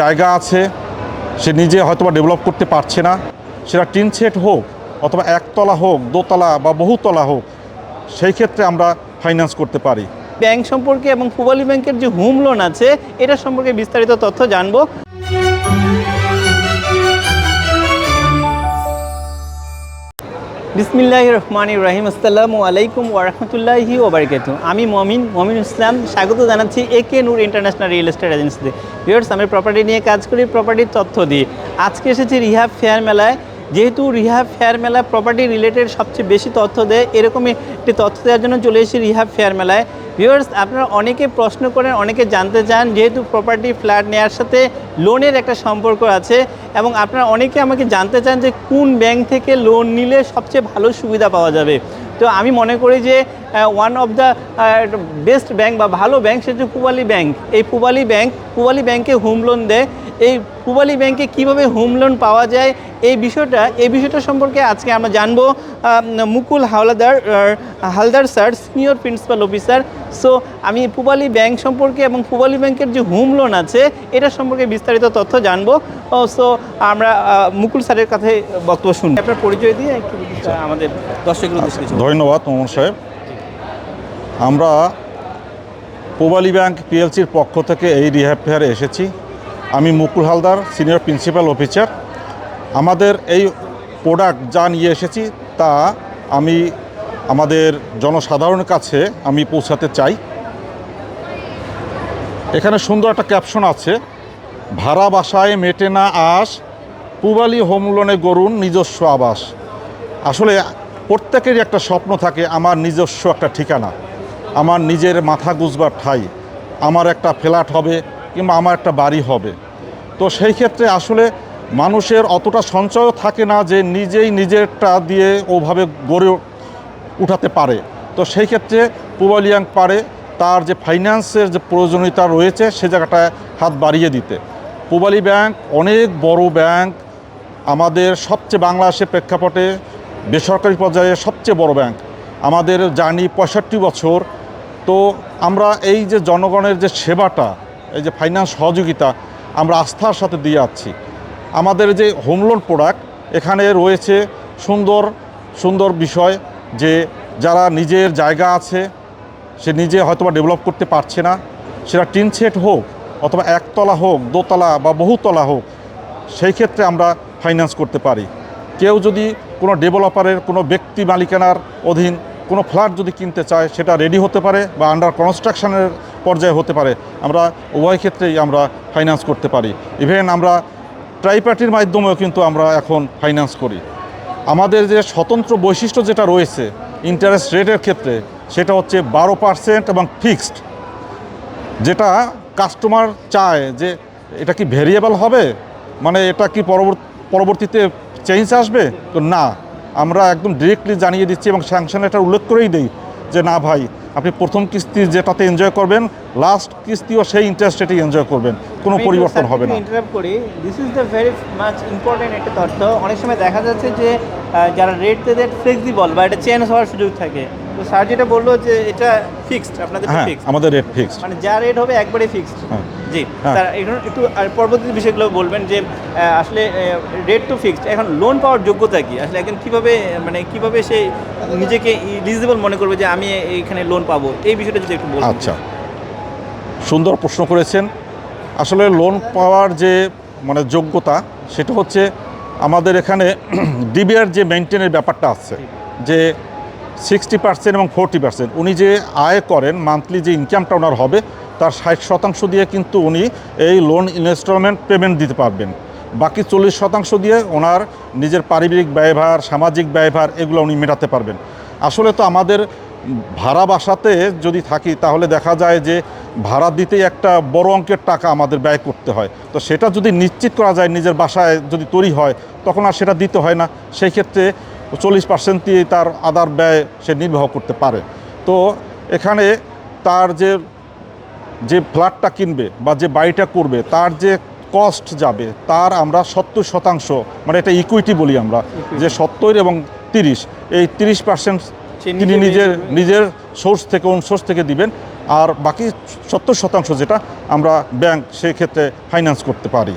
জায়গা আছে, সে নিজে হয়তো বা ডেভেলপ করতে পারছে না। সেটা টিন সেট হোক অথবা একতলা হোক, দোতলা বা বহুতলা হোক, সেই ক্ষেত্রে আমরা ফাইন্যান্স করতে পারি। ব্যাংক সম্পর্কে এবং পূবালী ব্যাংকের যে হোম লোন আছে, এটা সম্পর্কে বিস্তারিত তথ্য জানব। বিসমিল্লাহ রহমান ইব্রাহিম আসসালামু আলাইকুম ওরহমতুল্লাহি ওবরকাত আমি মমিন মমিন ইসলাম, স্বাগত জানাচ্ছি A K Noor international real estate এজেন্সিতে। ভিউয়ার্স, আমি প্রপার্টি নিয়ে কাজ করি প্রপার্টির তথ্য দিয়ে আজকে এসেছি রিহাব ফেয়ার মেলায়। যেহেতু রিহাব ফেয়ার মেলা প্রপার্টি রিলেটেড সবচেয়ে বেশি তথ্য দেয়, এরকমই একটি তথ্য দেওয়ার জন্য চলে এসেছি রিহাব ফেয়ার মেলায়। ভিউয়ার্স আপনারা অনেকে প্রশ্ন করেন, অনেকে জানতে চান, যেহেতু প্রপার্টি ফ্ল্যাট নেওয়ার সাথে লোনের একটা সম্পর্ক আছে, এবং আপনারা অনেকে আমাকে জানতে চান যে কোন ব্যাংক থেকে লোন নিলে সবচেয়ে ভালো সুবিধা পাওয়া যাবে। তো আমি মনে করি যে one of the best bank বা ভালো ব্যাংক সেটা পুবালি ব্যাংক এই পুবালি ব্যাংক পুবালি ব্যাংকে হোম লোন দেয়। এই পুবালি ব্যাংকে কীভাবে হোম লোন পাওয়া যায়, এই বিষয়টা এই বিষয়টা সম্পর্কে আজকে আমরা জানব Mukul Howlader Haldar sir senior principal officer so আমি পুবালি ব্যাংক সম্পর্কে এবং পুবালি ব্যাংকের যে হোম লোন আছে, এটা সম্পর্কে বিস্তারিত তথ্য জানব। সো আমরা মুকুল স্যারের কাছে বক্তব্য শুনব। আপনার পরিচয় দিয়ে একটু আমাদের দর্শকের ধন্যবাদ মোহাম্মদ সাহেব। আমরা পোবালি ব্যাংক পিএলসির পক্ষ থেকে এই রিহ্যাব ফেয়ারে এসেছি। আমি Mukul Haldar, senior principal officer. আমাদের এই প্রোডাক্ট যা নিয়ে এসেছি তা আমি আমাদের জনসাধারণের কাছে আমি পৌঁছাতে চাই। এখানে সুন্দর একটা ক্যাপশন আছে, ভাড়া বাসায় মেটে না আস, পুবালি হোম লোনে গরুন নিজস্ব আবাস। আসলে প্রত্যেকেরই একটা স্বপ্ন থাকে, আমার নিজস্ব একটা ঠিকানা। আমার নিজের মাথা গুজবার ঠাই। আমার একটা ফ্ল্যাট হবে কিংবা আমার একটা বাড়ি হবে। তো সেই ক্ষেত্রে আসলে মানুষের অতটা সঞ্চয়ও থাকে না যে নিজেই নিজেরটা দিয়ে ওভাবে গড়ে উঠাতে পারে। তো সেই ক্ষেত্রে পুবালিয়াং পারে তার যে ফাইন্যান্সের যে প্রয়োজনীয়তা রয়েছে সে জায়গাটায় হাত বাড়িয়ে দিতে। পুবালি ব্যাংক অনেক বড় ব্যাংক। আমাদের সবচেয়ে বাংলাদেশের প্রেক্ষাপটে বেসরকারি পর্যায়ে সবচেয়ে বড় ব্যাংক। আমাদের জার্নি পঁয়ষট্টি বছর। তো আমরা এই যে জনগণের যে সেবাটা, এই যে ফাইন্যান্স সহযোগিতা আমরা আস্থার সাথে দিয়ে যাচ্ছি। আমাদের যে হোম লোন প্রোডাক্ট এখানে রয়েছে সুন্দর সুন্দর বিষয় যে যারা নিজের জায়গা আছে, সে নিজে হয়তোবা ডেভেলপ করতে পারছে না, সেটা টিন সেট হোক অথবা একতলা হোক, দোতলা বা বহুতলা হোক, সেই ক্ষেত্রে আমরা ফাইন্যান্স করতে পারি। কেউ যদি কোনো ডেভেলপারের কোনো ব্যক্তি মালিকানার অধীন কোনো ফ্ল্যাট যদি কিনতে চায়, সেটা রেডি হতে পারে বা আন্ডার কনস্ট্রাকশনের পর্যায়ে হতে পারে। আমরা উভয় ক্ষেত্রেই আমরা ফাইন্যান্স করতে পারি। ইভেন আমরা ট্রাইপার্টির মাধ্যমেও কিন্তু আমরা এখন ফাইন্যান্স করি। আমাদের যে স্বতন্ত্র বৈশিষ্ট্য যেটা রয়েছে ইন্টারেস্ট রেটের ক্ষেত্রে, সেটা হচ্ছে বারো পার্সেন্ট এবং ফিক্সড যেটা কাস্টমার চায় যে এটা কি ভেরিয়েবল হবে? মানে এটা কি পরবর্তীতে চেঞ্জ আসবে? তো না। আমরা একদম ডিরেক্টলি জানিয়ে দিচ্ছি এবং স্যাংশন এটা উল্লেখ করেই দিই যে না ভাই আপনি প্রথম কিস্তি যেটাতে এনজয় করবেন লাস্ট কিস্তিও সেই ইন্টারেস্ট রেটেই এনজয় করবেন। কোনো পরিবর্তন হবে না। ইন্টারাপ্ট করি। This is the very much important একটা তথ্য। অনেক সময় দেখা যাচ্ছে যে যারা রেট তাদের ফ্লেক্সিবল বা এটা চেঞ্জ হওয়ার সুযোগ থাকে তো স্যার যেটা বলল যে এটা ফিক্সড আপনাদের হ্যাঁ ফিক্সড আমাদের রেট ফিক্সড মানে যা রেট হবে একবারে ফিক্সড হ্যাঁ। জি হ্যাঁ। স্যার এখন একটু পরবর্তী বিষয়গুলো বলবেন যে আসলে রেট তো ফিক্সড এখন লোন পাওয়ার যোগ্যতা কি? আসলে এখন কীভাবে মানে কীভাবে সে নিজেকে ইলিজিবল মনে করবে যে আমি এখানে লোন পাবো? এই বিষয়টা যদি একটু বলবেন আচ্ছা। সুন্দর প্রশ্ন করেছেন। আসলে লোন পাওয়ার যে মানে যোগ্যতা সেটা হচ্ছে আমাদের এখানে ডিবিআর যে মেনটেনের ব্যাপারটা আছে যে সিক্সটি পার্সেন্ট এবং ফোরটি পার্সেন্ট উনি যে আয় করেন মান্থলি যে ইনকামটা ওনার হবে তার ষাট শতাংশ দিয়ে কিন্তু উনি এই লোন ইনস্টলমেন্ট পেমেন্ট দিতে পারবেন। বাকি চল্লিশ শতাংশ দিয়ে ওনার নিজের পারিবারিক ব্যয়ভার, সামাজিক ব্যয়ভার এগুলো উনি মেটাতে পারবেন। আসলে তো আমাদের ভাড়া বাসাতে যদি থাকি, তাহলে দেখা যায় যে ভাড়া দিতেই একটা বড় অঙ্কের টাকা আমাদের ব্যয় করতে হয়। তো সেটা যদি নিশ্চিত করা যায় নিজের বাসায় যদি তৈরি হয়, তখন আর সেটা দিতে হয় না। সেই ক্ষেত্রে চল্লিশ পার্সেন্ট দিয়ে তার আদার ব্যয় সে নির্বাহ করতে পারে। তো এখানে তার যে যে ফ্ল্যাটটা কিনবে বা যে বাড়িটা করবে তার যে কস্ট যাবে তার আমরা সত্তর শতাংশ মানে এটা ইকুইটি বলি আমরা যে সত্তর এবং তিরিশ এই তিরিশ পার্সেন্ট তিনি নিজের নিজের সোর্স থেকে অন সোর্স থেকে দিবেন আর বাকি সত্তর শতাংশ যেটা আমরা ব্যাংক সেক্ষেত্রে ফাইন্যান্স করতে পারি।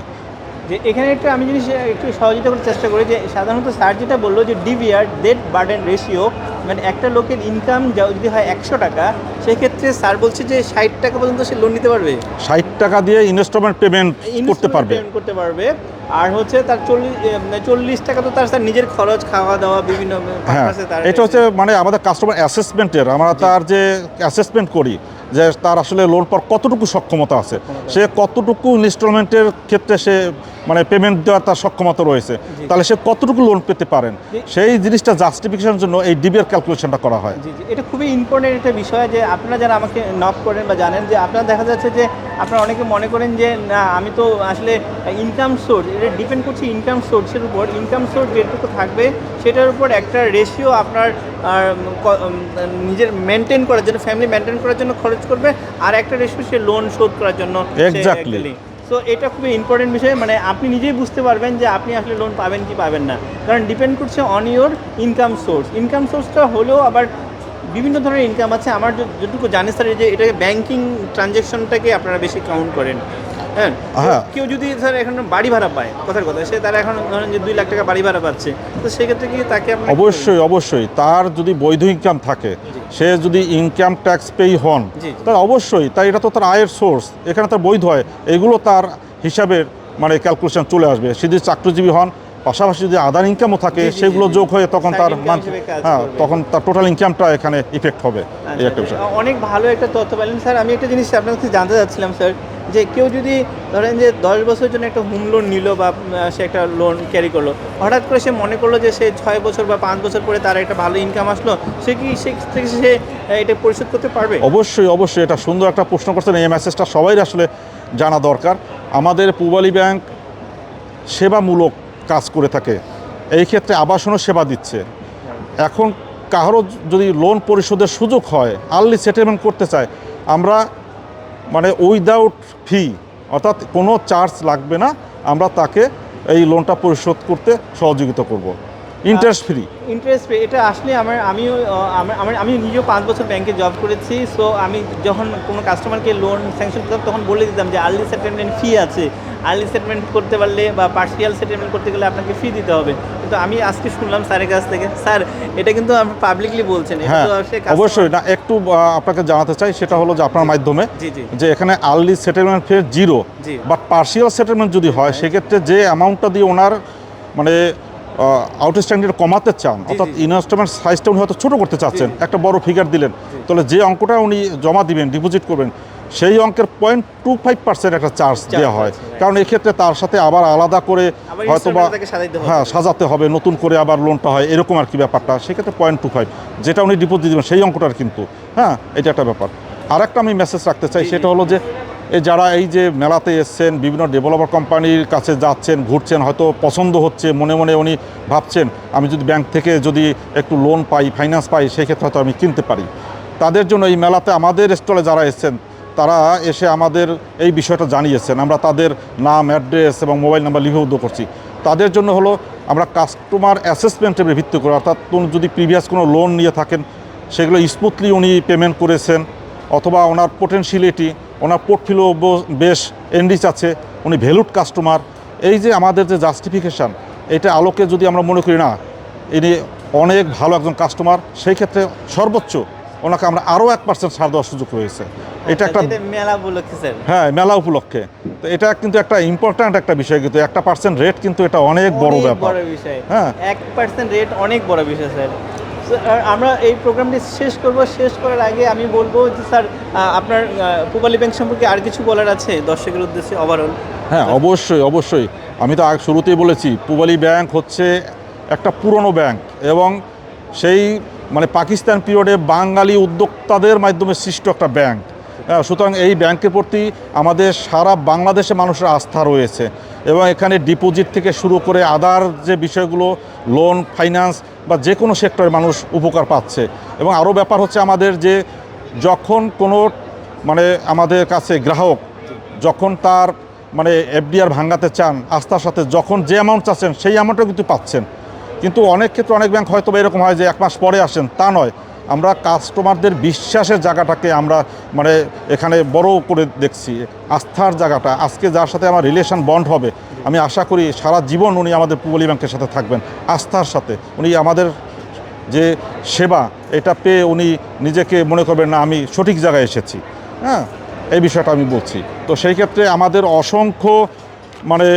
যে এখানে একটা আমি যদি সে- একটু সহযোগিতা করার চেষ্টা করি যে সাধারণত স্যার যেটা বলল যে ডিভিআর ডেট বার্ডেন রেশিও মানে একটা লোকের ইনকাম যদি হয় একশো টাকা সেক্ষেত্রে স্যার বলছে যে ষাট টাকা পর্যন্ত সে লোন নিতে পারবে। ষাট টাকা দিয়ে ইনস্টলমেন্ট পেমেন্ট করতে পারবে। payment করতে পারবে। আর হচ্ছে তার চল্লিশ চল্লিশ টাকা তো তার স্যার নিজের খরচ খাওয়া দাওয়া বিভিন্ন হ্যাঁ এটা হচ্ছে মানে আমাদের কাস্টমার অ্যাসেসমেন্টের আমরা তার যে অ্যাসেসমেন্ট করি যে তার আসলে লোন পাওয়ার কতটুকু সক্ষমতা আছে? সে কতটুকু ইনস্টলমেন্টের ক্ষেত্রে সে মানে পেমেন্ট দেওয়ার তার সক্ষমতা রয়েছে? তাহলে সে কতটুকু লোন পেতে পারেন? সেই জিনিসটা জাস্টিফিকেশনের জন্য এই ডিবিআর ক্যালকুলেশনটা করা হয়। এটা খুবই ইম্পর্টেন্ট একটা বিষয় যে আপনারা যারা আমাকে নক করেন বা জানেন যে আপনারা দেখা যাচ্ছে যে আপনারা অনেকে মনে করেন যে না আমি তো আসলে ইনকাম সোর্স এটা ডিপেন্ড করছে ইনকাম সোর্সের উপর। ইনকাম সোর্স যেটুকু থাকবে সেটার উপর একটা রেশিও আপনার নিজের মেনটেন করার জন্য ফ্যামিলি মেনটেন করার জন্য খরচ করবে আর একটা রেশিও সে লোন শোধ করার জন্য এক্স্যাক্টলি তো এটা খুবই ইম্পর্টেন্ট বিষয় মানে আপনি নিজেই বুঝতে পারবেন যে আপনি আসলে লোন পাবেন কি পাবেন না। কারণ ডিপেন্ড করছে on your income source income সোর্সটা হলেও আবার বিভিন্ন ধরনের ইনকাম আছে। আমার যেটুকু যতটুকু জানি স্যার যে এটাকে ব্যাংকিং ট্রানজ্যাকশনটাকে আপনারা বেশি কাউন্ট করেন। হ্যাঁ হ্যাঁ। কেউ যদি স্যার এখন বাড়ি ভাড়া পায় কথার কথা সে তার এখন ধরেন যে দুই লাখ টাকা বাড়ি ভাড়া পাচ্ছে তো সেক্ষেত্রে কি তাকে অবশ্যই অবশ্যই। তার যদি বৈধ ইনকাম থাকে সে যদি ইনকাম ট্যাক্স পেই হন। তাহলে অবশ্যই তাই এটা তো তার আয়ের সোর্স এখানে তার বৈধ হয় এগুলো তার হিসাবের মানে ক্যালকুলেশন চলে আসবে। সে যদি চাকরিজীবী হন পাশাপাশি যদি আদার ইনকামও থাকে সেগুলো যোগ হয়ে তখন তার হ্যাঁ তখন তার টোটাল ইনকামটা এখানে ইফেক্ট হবে। এই একটা বিষয়। আচ্ছা, অনেক ভালো একটা তথ্য পেলেন স্যার আমি একটা জিনিস আপনার কাছে জানতে চাচ্ছিলাম স্যার। যে কেউ যদি ধরেন যে দশ বছরের জন্য একটা হোম লোন নিল বা সে একটা লোন ক্যারি করল, হঠাৎ করে সে মনে করল যে সে ছয় বছর বা পাঁচ বছর পরে তার একটা ভালো ইনকাম আসলো, সে কি সে থেকে সে এটা পরিশোধ করতে পারবে? অবশ্যই অবশ্যই, এটা সুন্দর একটা প্রশ্ন করছেন। এই মেসেজটা সবাই আসলে জানা দরকার। আমাদের পূবালী ব্যাংক সেবামূলক কাজ করে থাকে। এই ক্ষেত্রে আবাসনও সেবা দিচ্ছে। এখন কারও যদি লোন পরিশোধের সুযোগ হয় আর্লি সেটেলমেন্ট করতে চায়, আমরা মানে উইদাউট ফি, অর্থাৎ কোনো চার্জ লাগবে না, আমরা তাকে এই লোনটা পরিশোধ করতে সহযোগিতা করব। ইন্টারেস্ট ফ্রি ইন্টারেস্ট ফ্রি এটা আসলে আমার, আমিও আমার আমি নিজেও পাঁচ বছর ব্যাংকে জব করেছি সো আমি যখন কোনো কাস্টমারকে লোন স্যাংশন করতাম, তখন বলে দিতাম যে, আর্লি সেটেলমেন্ট ফি আছে। আর্লি সেটেলমেন্ট করতে পারলে বা পার্সিয়াল সেটেলমেন্ট করতে গেলে আপনাকে ফি দিতে হবে। কিন্তু আমি আজকে শুনলাম স্যারের কাছ থেকে স্যার এটা কিন্তু আপনি পাবলিকলি বলছেন হ্যাঁ অবশ্যই। না একটু আপনাকে জানাতে চাই সেটা হলো যে আপনার মাধ্যমে যে এখানে early settlement fee zero. But partial settlement যদি হয় সেক্ষেত্রে যে অ্যামাউন্টটা দিয়ে ওনার মানে আউটস্ট্যান্ডিং কমাতে চান অর্থাৎ ইনভেস্টমেন্ট সাইজটা উনি হয়তো ছোটো করতে চাচ্ছেন। একটা বড় ফিগার দিলেন। তাহলে যে অঙ্কটা উনি জমা দিবেন ডিপোজিট করবেন সেই অঙ্কের পয়েন্ট টু ফাইভ পার্সেন্ট একটা চার্জ দেওয়া হয়. কারণ এক্ষেত্রে তার সাথে আবার আলাদা করে হয়তো বা। হ্যাঁ সাজাতে হবে নতুন করে আবার লোনটা হয় এরকম আর কি ব্যাপারটা সেক্ষেত্রে পয়েন্ট টু ফাইভ যেটা উনি ডিপোজিট দেবেন সেই অঙ্কটার কিন্তু হ্যাঁ এটা একটা ব্যাপার আর একটা আমি মেসেজ রাখতে চাই। সেটা হলো যে এই যারা এই যে মেলাতে এসছেন বিভিন্ন ডেভেলপার কোম্পানির কাছে যাচ্ছেন ঘুরছেন হয়তো পছন্দ হচ্ছে মনে মনে উনি ভাবছেন আমি যদি ব্যাংক থেকে যদি একটু লোন পাই ফাইন্যান্স পাই সেক্ষেত্রে হয়তো আমি কিনতে পারি তাদের জন্য এই মেলাতে আমাদের স্টলে যারা এসছেন তারা এসে আমাদের এই বিষয়টা জানিয়েছেন। আমরা তাদের নাম, অ্যাড্রেস এবং মোবাইল নাম্বার লিপিবদ্ধ করছি। তাদের জন্য হলো আমরা কাস্টমার অ্যাসেসমেন্টের ভিত্তি করে, অর্থাৎ যদি প্রিভিয়াস কোনো লোন নিয়ে থাকেন, সেগুলো স্মুথলি উনি পেমেন্ট করেছেন, অথবা ওনার পোটেনশিয়ালিটি ওনার পোর্টফিলিও বেশ এনরিচ আছে, উনি ভ্যালুড কাস্টমার এই যে আমাদের যে জাস্টিফিকেশান এটা আলোকে যদি আমরা মনে করি, না, ইনি অনেক ভালো একজন কাস্টমার সেই ক্ষেত্রে সর্বোচ্চ ওনাকে আমরা আরও এক পার্সেন্ট ছাড় দেওয়ার সুযোগ রয়েছে। এটা একটা মেলা উপলক্ষে হ্যাঁ মেলা উপলক্ষে। তো এটা কিন্তু একটা ইম্পর্ট্যান্ট একটা বিষয় কিন্তু একটা পার্সেন্ট রেট কিন্তু এটা অনেক বড় ব্যাপার। বিষয়। হ্যাঁ। এক পার্সেন্ট রেট অনেক বড় বিষয় স্যার। আমরা এই প্রোগ্রামটি শেষ করব। শেষ করার আগে আমি বলব যে স্যার আপনার পূবালী ব্যাংক সম্পর্কে আর কিছু বলার আছে দর্শকের উদ্দেশ্যে ওভারঅল হ্যাঁ অবশ্যই অবশ্যই। আমি তো শুরুতেই বলেছি পূবালী ব্যাংক হচ্ছে একটা পুরনো ব্যাংক এবং সেই মানে পাকিস্তান পিরিয়ডে বাঙালি উদ্যোক্তাদের মাধ্যমে সৃষ্ট একটা ব্যাংক। সুতরাং এই ব্যাংকের প্রতি আমাদের সারা বাংলাদেশে মানুষের আস্থা রয়েছে এবং এখানে ডিপোজিট থেকে শুরু করে আদার যে বিষয়গুলো, লোন, ফাইন্যান্স বা যে কোনো সেক্টরে মানুষ উপকার পাচ্ছে। এবং আরও ব্যাপার হচ্ছে আমাদের যে যখন কোনো মানে আমাদের কাছে গ্রাহক যখন তার মানে এফডিআর ভাঙাতে চান, আস্থার সাথে যখন যে অ্যামাউন্ট চাচ্ছেন সেই অ্যামাউন্টটা কিন্তু পাচ্ছেন। কিন্তু অনেক ক্ষেত্রে অনেক ব্যাংক হয়তো এরকম হয় যে এক মাস পরে আসেন, তা নয়। আমরা কাস্টমারদের বিশ্বাসের জায়গাটাকে আমরা মানে এখানে বড় করে দেখছি, আস্থার জায়গাটা। আজকে যার সাথে আমার রিলেশন বন্ড হবে, আমি আশা করি সারা জীবন উনি আমাদের পুবলি ব্যাংকের সাথে থাকবেন, আস্থার সাথে। উনি আমাদের যে সেবা, এটা পেয়ে উনি নিজেকে মনে করবেন, না, আমি সঠিক জায়গায় এসেছি। হ্যাঁ এই বিষয়টা আমি বলছি। তো সেই ক্ষেত্রে আমাদের অসংখ্য মানে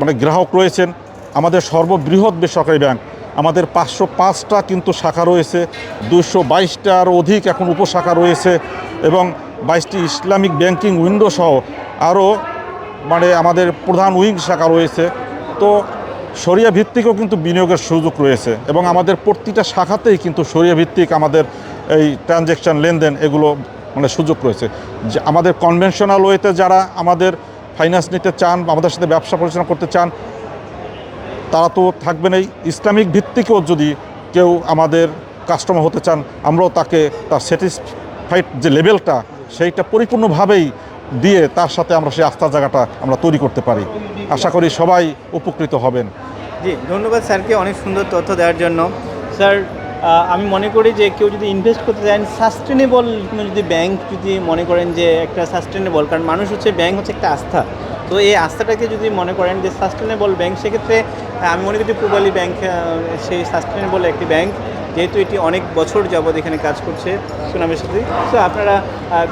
মানে গ্রাহক রয়েছেন আমাদের সর্ববৃহৎ বেসরকারি ব্যাংক। আমাদের পাঁচশো পাঁচটা কিন্তু শাখা রয়েছে দুশো বাইশটার অধিক এখন উপশাখা রয়েছে এবং বাইশটি ইসলামিক ব্যাংকিং উইন্ডো সহ আরও মানে আমাদের প্রধান উইং শাখা রয়েছে। তো সরিয়া ভিত্তিকও কিন্তু বিনিয়োগের সুযোগ রয়েছে এবং আমাদের প্রতিটা শাখাতেই কিন্তু সরিয়া ভিত্তিক আমাদের এই ট্রানজ্যাকশন লেনদেন এগুলো মানে সুযোগ রয়েছে। যে আমাদের কনভেনশনাল ওয়েতে যারা আমাদের ফাইন্যান্স নিতে চান, আমাদের সাথে ব্যবসা পরিচালনা করতে চান তারা তো থাকবেনই ইসলামিক ভিত্তিকেও যদি কেউ আমাদের কাস্টমার হতে চান, আমরাও তাকে তার স্যাটিসফাইড যে লেভেলটা সেইটা পরিপূর্ণভাবেই দিয়ে তার সাথে আমরা সেই আস্থার জায়গাটা আমরা তৈরি করতে পারি। আশা করি সবাই উপকৃত হবেন। জি, ধন্যবাদ স্যারকে অনেক সুন্দর তথ্য দেওয়ার জন্য। স্যার আমি মনে করি যে কেউ যদি ইনভেস্ট করতে চান সাস্টেনেবল যদি ব্যাংক যদি মনে করেন যে একটা সাস্টেনেবল কারণ মানুষ হচ্ছে ব্যাংক হচ্ছে একটা আস্থা। তো এই আস্থাটাকে যদি মনে করেন যে সাস্টেনেবল ব্যাংক সেক্ষেত্রে আমি মনে করি পূবালী ব্যাংক সেই সাস্টেনেবল একটি ব্যাংক যেহেতু এটি অনেক বছর যাবৎ এখানে কাজ করছে। সুনামের সাথে তো আপনারা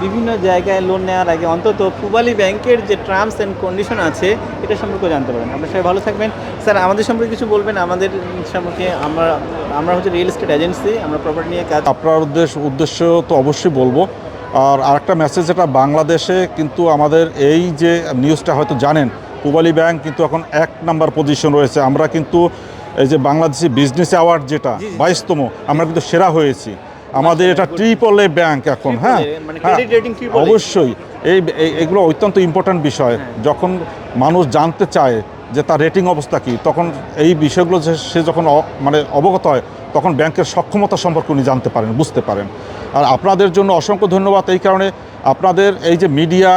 বিভিন্ন জায়গায় লোন নেওয়ার আগে অন্তত পূবালী ব্যাংকের যে টার্মস অ্যান্ড কন্ডিশন আছে, এটা সম্পর্কে জানতে পারেন আপনারা সবাই ভালো থাকবেন। স্যার আমাদের সম্পর্কে কিছু বলবেন? আমাদের সম্পর্কে আমরা আমরা হচ্ছে রিয়েল এস্টেট এজেন্সি আমরা প্রপার্টি নিয়ে কাজ আপনার উদ্দেশ্য উদ্দেশ্য তো অবশ্যই বলব। আর আরেকটা মেসেজ যেটা বাংলাদেশে কিন্তু আমাদের এই যে নিউজটা হয়তো জানেন পূবালী ব্যাংক কিন্তু এখন এক নাম্বার পজিশন রয়েছে আমরা কিন্তু এই যে বাংলাদেশি বিজনেস অ্যাওয়ার্ড যেটা। বাইশতম আমরা কিন্তু সেরা হয়েছি আমাদের এটা ট্রিপল এ ব্যাংক এখন হ্যাঁ মানে হ্যাঁ। অবশ্যই এই এগুলো অত্যন্ত ইম্পর্ট্যান্ট বিষয় হ্যাঁ। যখন মানুষ জানতে চায় যে তার রেটিং অবস্থা কী তখন এই বিষয়গুলো যে সে যখন মানে অবগত হয় তখন ব্যাংকের সক্ষমতা সম্পর্কে উনি জানতে পারেন বুঝতে পারেন। আর আপনাদের জন্য অসংখ্য ধন্যবাদ এই কারণে আপনাদের এই যে মিডিয়া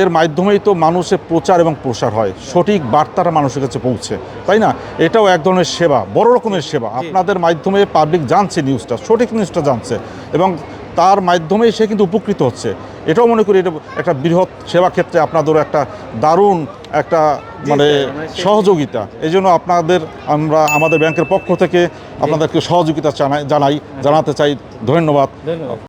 এর মাধ্যমেই তো মানুষের প্রচার এবং প্রসার হয়। সঠিক বার্তাটা মানুষের কাছে পৌঁছে তাই না? এটাও এক ধরনের সেবা বড় রকমের সেবা। আপনাদের মাধ্যমে পাবলিক জানছে নিউজটা সঠিক নিউজটা জানছে এবং তার মাধ্যমেই সে কিন্তু উপকৃত হচ্ছে। এটাও মনে করি এটা একটা বৃহৎ সেবা ক্ষেত্রে আপনাদেরও একটা দারুণ একটা মানে মানে সহযোগিতা। এই জন্য আপনাদের আমরা আমাদের ব্যাংকের পক্ষ থেকে আপনাদেরকে সহযোগিতা জানাই জানাই জানাতে চাই। ধন্যবাদ। ধন্যবাদ।